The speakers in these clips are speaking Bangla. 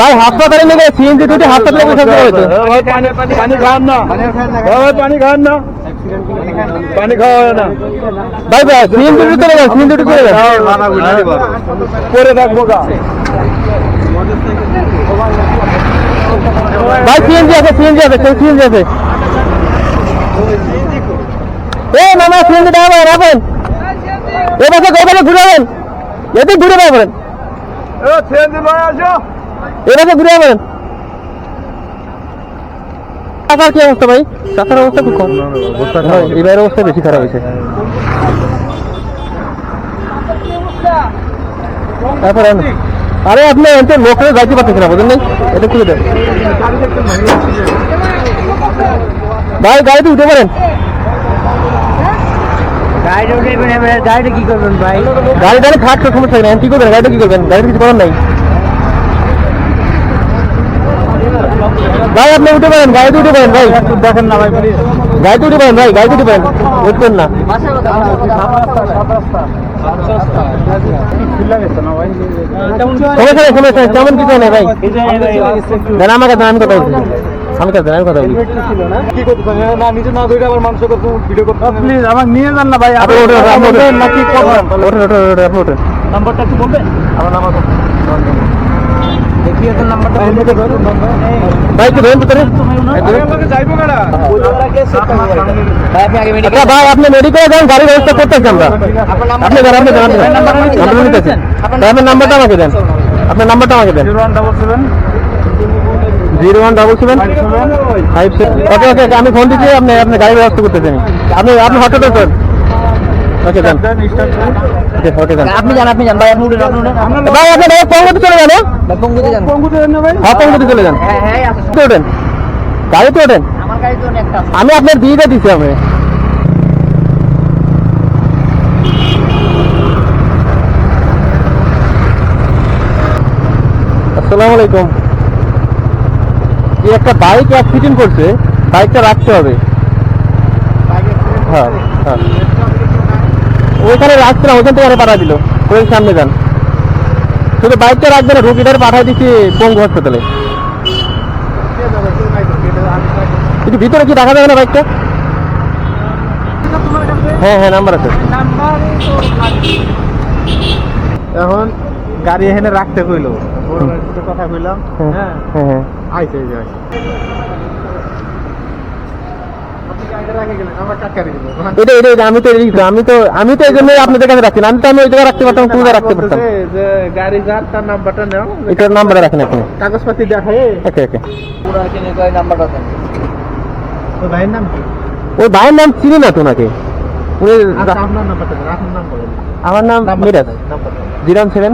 ভাই হাসপাতালে নিয়ে সিএনজি দুটি হাসপাতালে বসে হয়েছে পানি খান না ভাই পানি খান না পানি খাওয়া না ভাই ভাই সিএনজি দুটি চলে সিএনজি চলে পরে ভাই, সিএনজি আছে সিএনজি আছে সেই সিএনজি আছে। এ মামা, সিএনজি দাঁড়াবেন রাখবেন এ পাশে ঘুরাবেন এদিক ঘুরে পাবেন ছেড়ে দিল আসো। এ পাশে ঘুরে পাবেন চাচার কি অবস্থা ভাই? চাচার অবস্থা খুব কম। এবার অবস্থা বেশি খারাপ হয়েছে। তারপরে আরে আপনি এতে লোকের যাইতে পারতেছেন না বুঝলেন নাই? এটা খুলে দেন। ভাই গাড়িতে উঠে পারেন গাড়িটা উঠে গাড়িটা কি করবেন ভাই? গাড়ি গাড়ি তো সমস্যা নেই। কি করবেন গাড়িটা কি করবেন? গাড়িতে কিছু করার নাই। ভাই আপনি উঠে পারেন গাড়িতে উঠে পারেন ভাই। দেখেন না ভাই গাড়িতে উঠে পারেন ভাই গাড়িতে উঠে পারেন করেন না। তেমন কিছু নেই ভাই। দেন আমাকে দেন আমি কথা বলছি। আমি কথা আমি কথা বলি কি করতে না নিজে না ধরে আবার মানুষ করতে ভিডিও করতে প্লিজ আমাকে নিয়ে যান না ভাই আপনি ওঠেন আপনি ওঠেন নাকি করবেন ওঠেন ওঠেন ওঠেন আপনি ওঠেন নাম্বারটা একটু বলবেন? আমার নাম্বার দেখিয়ে তো নাম্বারটা ভাই আপনি মেডিকেল আচ্ছা যান গাড়ির ব্যবস্থা করতেছি আমরা। আপনি যান আপনি যান আপনি নিতেছি আপনার নাম্বারটা আমাকে দেন। আপনার নাম্বারটা আমাকে দেন। Zero one double seven. Five seven. Okay okay আমি ফোন দিচ্ছি আপনি আপনি গাড়ির ব্যবস্থা করতেছেন। আপনি আপনি হঠাৎ ওকে দেন। ওকে ওকে দেন। আপনি যান আপনি যান। ভাই আপনি উঠেন আপনি উঠেন। ভাই আপনি ডাইরেক্ট পঙ্গুতে চলে যান হ্যাঁ? ভাই পঙ্গুতে যান। পঙ্গুতে যান ভাই? হ্যাঁ পঙ্গুতে চলে যান। হ্যাঁ হ্যাঁ ওঠেন। গাড়িতে ওঠেন। আমার গাড়ি একটা আমি আপনার বিয়েটা দিচ্ছি আমি। আসসালামু আলাইকুম। এই একটা বাইক অ্যাক্সিডেন্ট করছে বাইকটা রাখতে হবে। হ্যাঁ হ্যাঁ। ওইখানে রাখছে না ওইখান থেকে পাঠা দিল। ওই সামনে যান। শুধু বাইকটা রাখবে না রুগীদের পাঠাই দিচ্ছি পঙ্গু হাসপাতালে। কিন্তু ভিতরে কি দেখা যাবে না বাইকটা? হ্যাঁ হ্যাঁ নাম্বার আছে। এখন গাড়ি এখানে রাখতে কইলো। কথা কইলাম। হ্যাঁ হ্যাঁ। হ্যাঁ হ্যাঁ আইতে এই যে আইছে। আপনি গাড়িটা রেখে গেলেন, আমরা কাটকারি দিব। এটা এটা এটা, আমি তো আমি তো আমি তো এই জন্যই আপনাদের কাছে রাখছি আমি তো আমি ওই জায়গায় রাখতে পারতাম তুমি রাখতে পারতাম? গাড়ি যার তার নাম্বারটা নাও এটার নাম্বারে রাখেন আপনি। কাগজপাতি দেখায় ওকে ওকে। পুরো কিনে গাড়ি নাম্বারটা দেন তো ভাইয়ের নাম কি? ওই ভাইয়ের নাম চিনি না তো উনি আচ্ছা আপনার নাম্বারটা আপনার নাম বলেন। আমার নাম মিরাজ। সেভেন।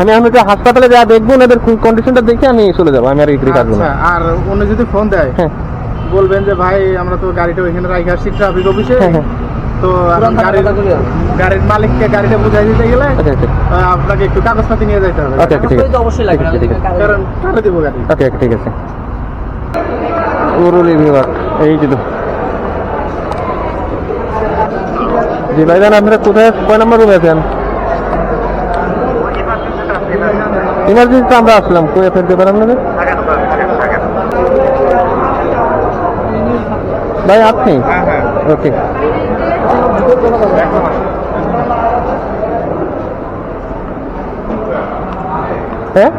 আমি আমি তো হাসপাতালে যা দেখব ওনাদের কন্ডিশনটা দেখে আমি চলে যাব আমি আর এগ্রি কাটবো না আচ্ছা আর উনি যদি ফোন দেয় হ্যাঁ। বলবেন যে ভাই আমরা তো গাড়িটা ওইখানে রাখি আসছি ট্রাফিক অফিসে। হ্যাঁ হ্যাঁ। তো গাড়ির গাড়ির মালিককে গাড়িটা বুঝাই দিতে গেলে ওকে আহ, আপনাকে একটু কাগজপাতি নিয়ে যাইতে হবে। ওকে ঠিক আছে। অবশ্যই লাগবে। কারণ কারে দেবো গাড়ি? ওকে ঠিক আছে। পুরুলি বিভাগ এই যে তো। জি ভাইজান আপনারা কোথায় কয় নম্বর রুমে আছেন? ইমার্জেন্সিতে আমরা আসলাম কই ফেলতে পারেন আপনাদের? ভাই আপনি? হ্যাঁ হ্যাঁ। ওকে। হ্যাঁ?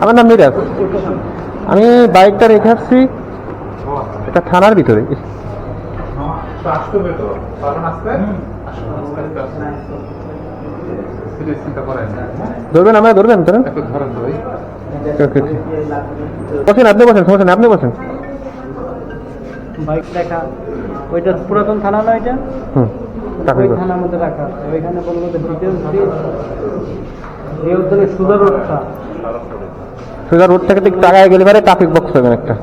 আমার নাম মিরাজ। আমি বাইকটা রেখে আসছি একটা থানার ভিতরে। আসতে ধরবেন আমরা ধরবেন ধরেন। বসেন আপনি বসেন সমস্যা নেই আপনি বসেন। বাইক দেখা ওইটা পুরাতন থানা না এটা? হুম চাকরি ওই থানার মধ্যে রাখা আছে। ওইখানে বলব যে ডিটেলস দিয়ে এই উত্তরে রোডটা। সোজা রোড থেকে ঠিক টাকায় গেলে পরে ট্রাফিক বক্স পাবেন একটা।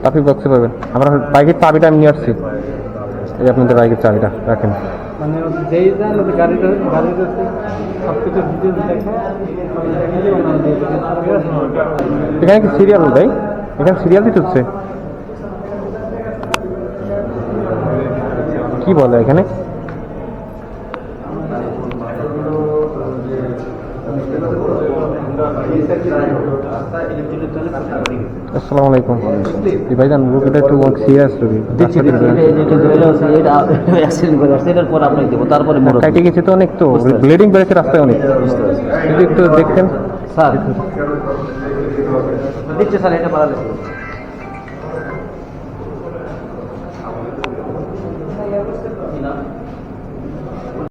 ট্রাফিক বক্সে পাবেন। আমরা বাইকের চাবিটা আমি নিয়ে আসছি। এই আপনাদের বাইকের চাবিটা রাখেন। মানে যেই যান ওদের গাড়িটা গাড়ির সব কিছু ডিটেলস দেখে। এখানে কি সিরিয়াল ভাই? এখানে সিরিয়াল দিতে হচ্ছে কি বলে এখানে? আসসালামু আলাইকুম। ভাইজান রোগীটা একটু সিরিয়াস রোগী। দেখছি অ্যাক্সিডেন্ট করে আসছে এটার পর আপনাকে দেবো তারপরে মোড় কাটে গেছে তো অনেক তো। ব্লিডিং বেড়েছে রাস্তায় অনেক। যদি একটু দেখতেন। স্যার দেখছি স্যার এটা বাড়ালে।